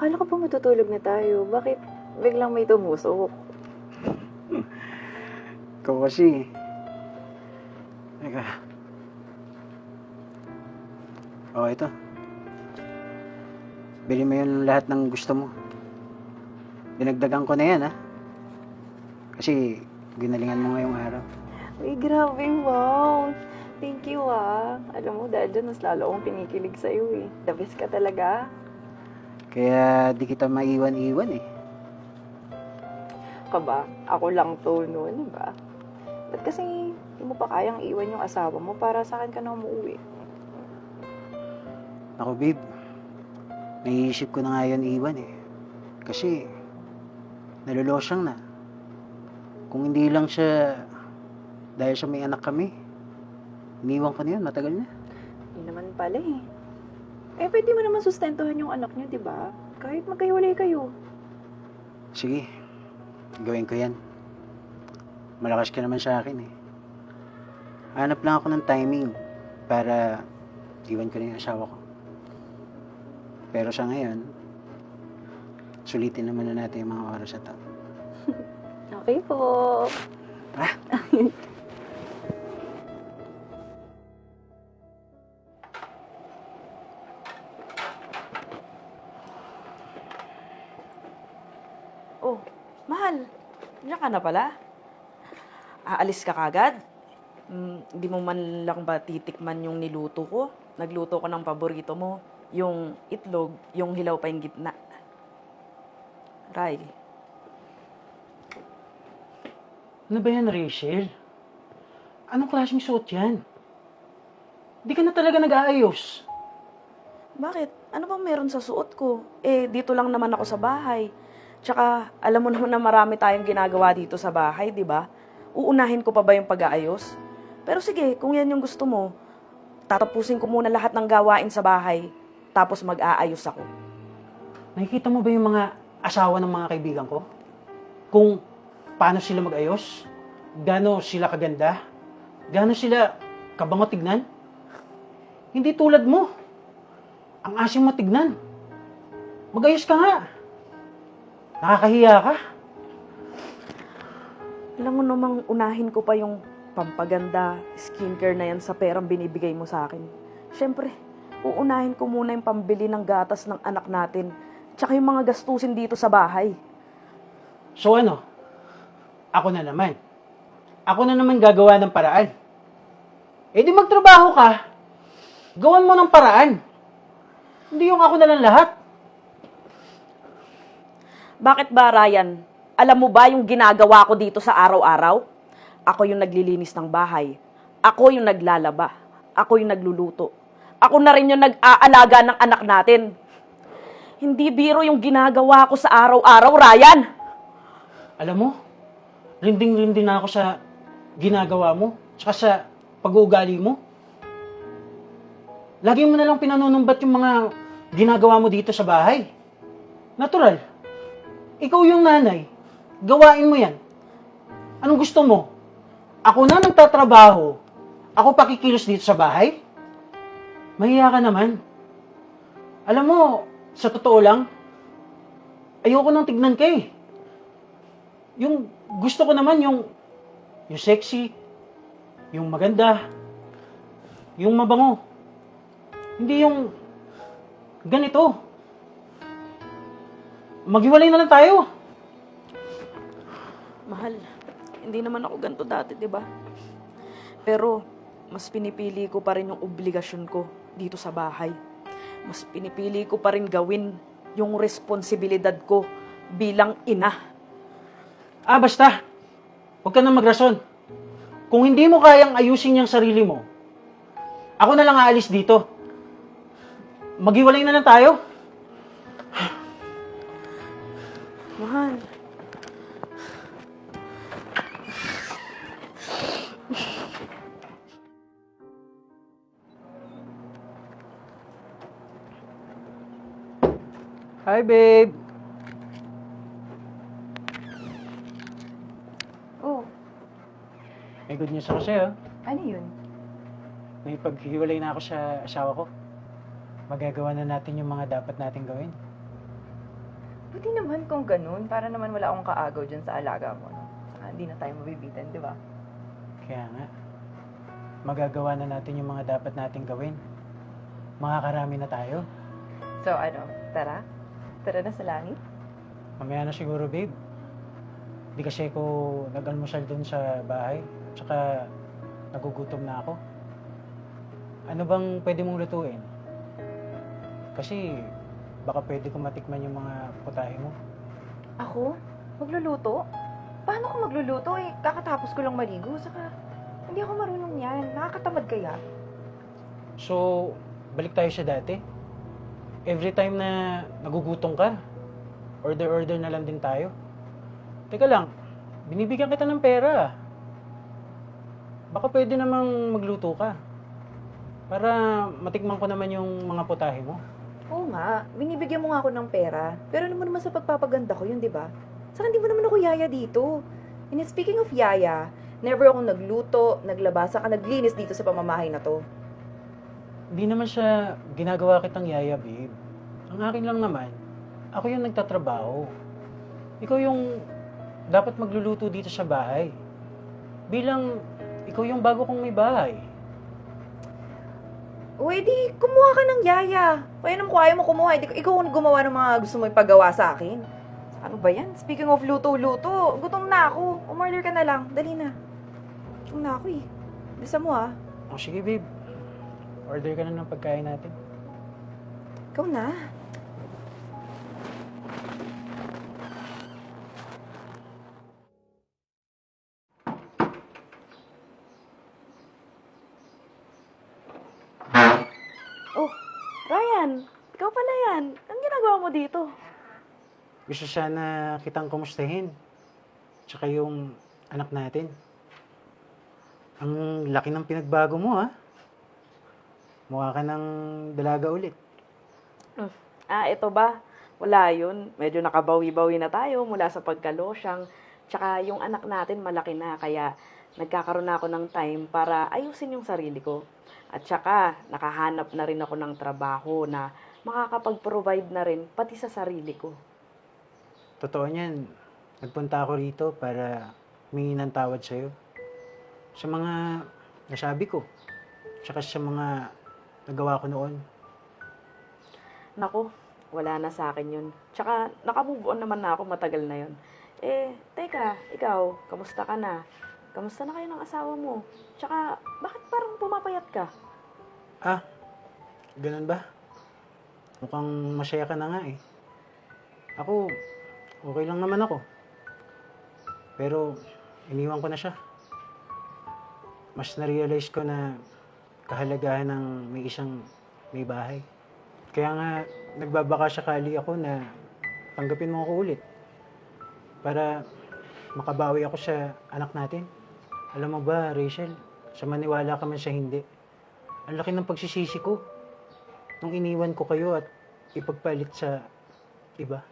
Akala ko pa matutulog na tayo. Bakit biglang may tumusok? Ikaw kasi. Teka. Oh, ito. Bili mo yun lahat ng gusto mo. Dinagdagan ko na yan, ha? Kasi ginalingan mo ngayong araw. Uy, grabe, wow. Thank you, ah. Alam mo, dahil dyan, mas lalo akong pinikilig sa'yo, eh. The best ka talaga. Kaya di kita maiwan-iwan, eh. Ka ba? Ako lang to noon, di ba? Ba't kasi hindi mo pa kayang iwan yung asawa mo para sa akin ka na umuwi? Ako, babe. Naiisip ko na nga yun iwan, eh. Kasi, nalulosyang na. Kung hindi lang siya, dahil sa may anak kami, iniwan ko na yun, matagal na. Hindi naman pala, eh. Eh, pwede mo naman sustentuhan yung anak niyo, di ba? Kahit magkahiwalay kayo. Sige, gawin ko yan. Malakas ka naman sa akin eh. Hanap lang ako ng timing para iwan ko na yung asawa ko. Pero sa ngayon, sulitin naman na natin yung mga oras na to. Okay po. Ah! mahal. Diyan ka na pala. Aalis ka kagad? Mm, Hindi mo man lang ba titikman yung niluto ko? Nagluto ko ng paborito mo. Yung itlog, yung hilaw pa yung gitna. Ray, Ano ba yan, Rachel? Anong klaseng suot yan? Di ka na talaga nag-aayos. bakit? Ano bang meron sa suot ko? Eh, dito lang naman ako sa bahay. Tsaka, alam mo naman na marami tayong ginagawa dito sa bahay, di ba? Uunahin ko pa ba yung pag-aayos? Pero sige, kung yan yung gusto mo, tatapusin ko muna lahat ng gawain sa bahay, tapos mag-aayos ako. Nakikita mo ba yung mga asawa ng mga kaibigan ko? Kung paano sila mag-ayos? Gano sila kaganda? Gano sila kabango tignan? Hindi tulad mo. Ang asim mo tignan. Mag-ayos ka nga. Nakakahiya ka. Alam mo namang unahin ko pa yung pampaganda, skincare na yan sa perang binibigay mo sa akin. Siyempre, uunahin ko muna yung pambili ng gatas ng anak natin, tsaka yung mga gastusin dito sa bahay. So ano? Ako na naman. Ako na naman gagawa ng paraan. Eh di magtrabaho ka. Gawan mo ng paraan. Hindi yung ako na lang lahat. Bakit ba, Ryan? Alam mo ba yung ginagawa ko dito sa araw-araw? Ako yung naglilinis ng bahay. Ako yung naglalaba. Ako yung nagluluto. Ako na rin yung nag-aalaga ng anak natin. Hindi biro yung ginagawa ko sa araw-araw, Ryan. Alam mo, rinding-rinding na ako sa ginagawa mo, tsaka sa pag-uugali mo. Lagi mo na lang pinanunumbat yung mga ginagawa mo dito sa bahay. Natural. Ikaw yung nanay. Gawain mo yan. Anong gusto mo? Ako na nagtatrabaho. Ako pakikilos dito sa bahay? Mahiya ka naman. Alam mo, sa totoo lang, ayoko nang tignan ka eh yung gusto ko naman yung yung sexy, yung maganda, yung mabango. Hindi yung ganito. Maghiwalay na lang tayo. Mahal, hindi naman ako ganito dati, di ba? Pero, mas pinipili ko pa rin yung obligasyon ko dito sa bahay. Mas pinipili ko pa rin gawin yung responsibilidad ko bilang ina. Ah, basta. Huwag ka na magrason. Kung hindi mo kayang ayusin yung sarili mo, ako na lang aalis dito. Maghiwalay na lang tayo. Mahal. Hi, babe. Oh, May good news ako sa'yo. ano yun? May paghiwalay na ako sa asawa ko. Magagawa na natin yung mga dapat natin gawin. Pwede naman kung ganun, para naman wala akong kaagaw dyan sa alaga mo, no? Saka hindi na tayo mabibitan, di ba? Kaya nga, magagawa na natin yung mga dapat nating gawin. Makakarami na tayo. So, ano, tara? Tara na sa langit? Mamaya na siguro, babe. Hindi kasi ako nag-almusal dun sa bahay. Tsaka nagugutom na ako. Ano bang pwede mong lutuin? Kasi baka pwede ko matikman yung mga putahe mo. Ako? Magluluto? Paano ko magluluto eh? Kakatapos ko lang maligo, saka hindi ako marunong yan. Nakakatamad kaya? So, balik tayo sa dati. Every time na nagugutom ka, order-order na lang din tayo. Teka lang, binibigyan kita ng pera. Baka pwede namang magluto ka. Para matikman ko naman yung mga putahe mo. Oo nga, binibigyan mo nga ako ng pera. Pero ano mo naman sa pagpapaganda ko yun, di ba? Saka hindi mo naman ako yaya dito. And speaking of yaya, never ako nagluto, naglaba, saka naglinis dito sa pamamahay na to. Hindi naman siya ginagawa kitang yaya, babe. Ang akin lang naman, ako yung nagtatrabaho. Ikaw yung dapat magluluto dito sa bahay. Bilang ikaw yung bago kong may bahay. O edi, kumuha ka ng yaya. Kaya naman kung ayaw mo kumuha, edi, ikaw ang gumawa ng mga gusto mo ipagawa sa akin. Ano ba yan? Speaking of luto-luto, gutom na ako. Umorder ka na lang. Dali na. Gutom na ako eh. Bisa mo ah. O sige, babe. Order ka na ng pagkain natin. Ikaw na. Yan. Anong ginagawa mo dito? Gusto sana kitang kumustahin. Tsaka yung anak natin. Ang laki ng pinagbago mo, ha? Mukha ka ng dalaga ulit. Ah, ito ba? Wala yun. Medyo nakabawi-bawi na tayo mula sa pagkalosyang. Tsaka yung anak natin malaki na, kaya nagkakaroon na ako ng time para ayusin yung sarili ko. At tsaka, nakahanap na rin ako ng trabaho na makakapag-provide na rin pati sa sarili ko. Totoo niyan. Nagpunta ako rito para humingi ng tawad sa'yo. Sa mga nasabi ko. Tsaka sa mga nagawa ko noon. Nako, wala na sa akin yun. Tsaka, nakamove on naman na ako matagal na yun. Eh, teka, ikaw, kamusta ka na? Kamusta na kayo ng asawa mo? Tsaka, bakit parang pumapayat ka? Ah, ganun ba? Mukhang masaya ka na nga eh. Ako, okay lang naman ako. Pero, iniwan ko na siya. Mas na-realize ko na kahalagahan ng may isang may bahay. Kaya nga, nagbabaka sakali ako na tanggapin mo ako ulit. Para makabawi ako sa anak natin. Alam mo ba, Rachel, sa maniwala ka man sa hindi, ang laki ng pagsisisi ko nung iniwan ko kayo at ipagpalit sa iba.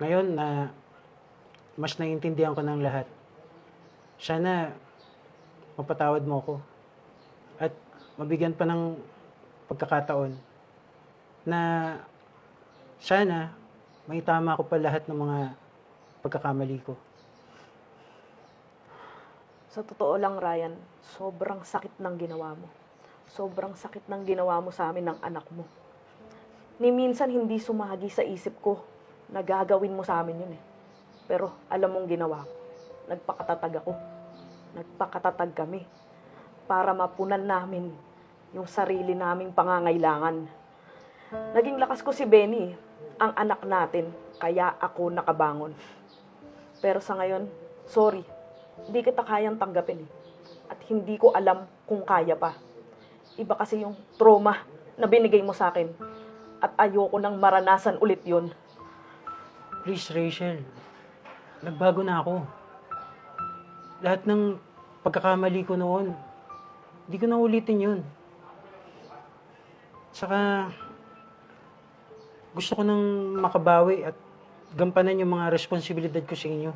Ngayon na mas naiintindihan ko ng lahat. Sana mapatawad mo ko at mabigyan pa ng pagkakataon na sana may tama ko pa lahat ng mga pagkakamali ko. Sa totoo lang, Ryan, sobrang sakit ng ginawa mo. Sobrang sakit ng ginawa mo sa amin ng anak mo. Ni minsan hindi sumagi sa isip ko na gagawin mo sa amin yun eh. Pero alam mong ginawa ko. Nagpakatatag ako. Nagpakatatag kami. Para mapunan namin yung sarili naming pangangailangan. Naging lakas ko si Benny, ang anak natin, kaya ako nakabangon. Pero sa ngayon, sorry, hindi kita kayang tanggapin eh. At hindi ko alam kung kaya pa. Iba kasi yung trauma na binigay mo sa akin. At ayoko nang maranasan ulit yun. Please, Rachel. Nagbago na ako. Lahat ng pagkakamali ko noon, hindi ko na ulitin yun. Saka, gusto ko nang makabawi at gampanan yung mga responsibilidad ko sa inyo.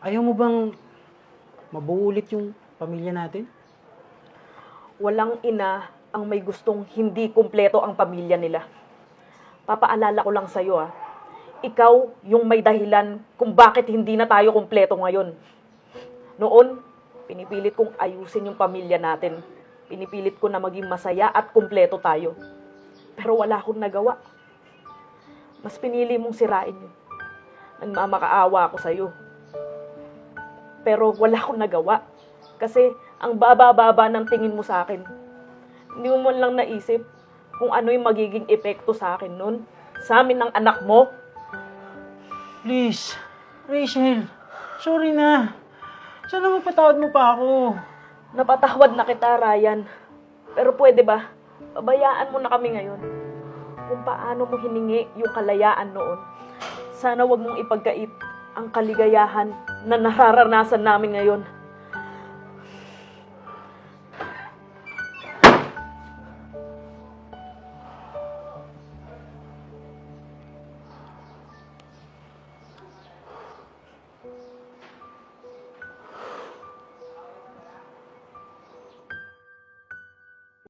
Ayaw mo bang mabuo ulit yung pamilya natin? Walang ina ang may gustong hindi kumpleto ang pamilya nila. Papaalala ko lang sa'yo ah, ikaw yung may dahilan kung bakit hindi na tayo kumpleto ngayon. Noon, pinipilit kong ayusin yung pamilya natin. Pinipilit ko na maging masaya at kumpleto tayo. Pero wala akong nagawa. Mas pinili mong sirain yun. Nagmamakaawa ako sa'yo. Pero wala akong nagawa. Kasi ang baba-baba ng tingin mo sa akin. Hindi mo man lang naisip kung ano yung magiging epekto sa akin nun. Sa amin ng anak mo. Please, Rachel, sorry na. Sana mapatawad mo pa ako. Napatawad na kita, Ryan. Pero pwede ba? Pabayaan mo na kami ngayon. Kung paano mo hiningi yung kalayaan noon. Sana wag mong ipagkait ang kaligayahan na nararanasan namin ngayon.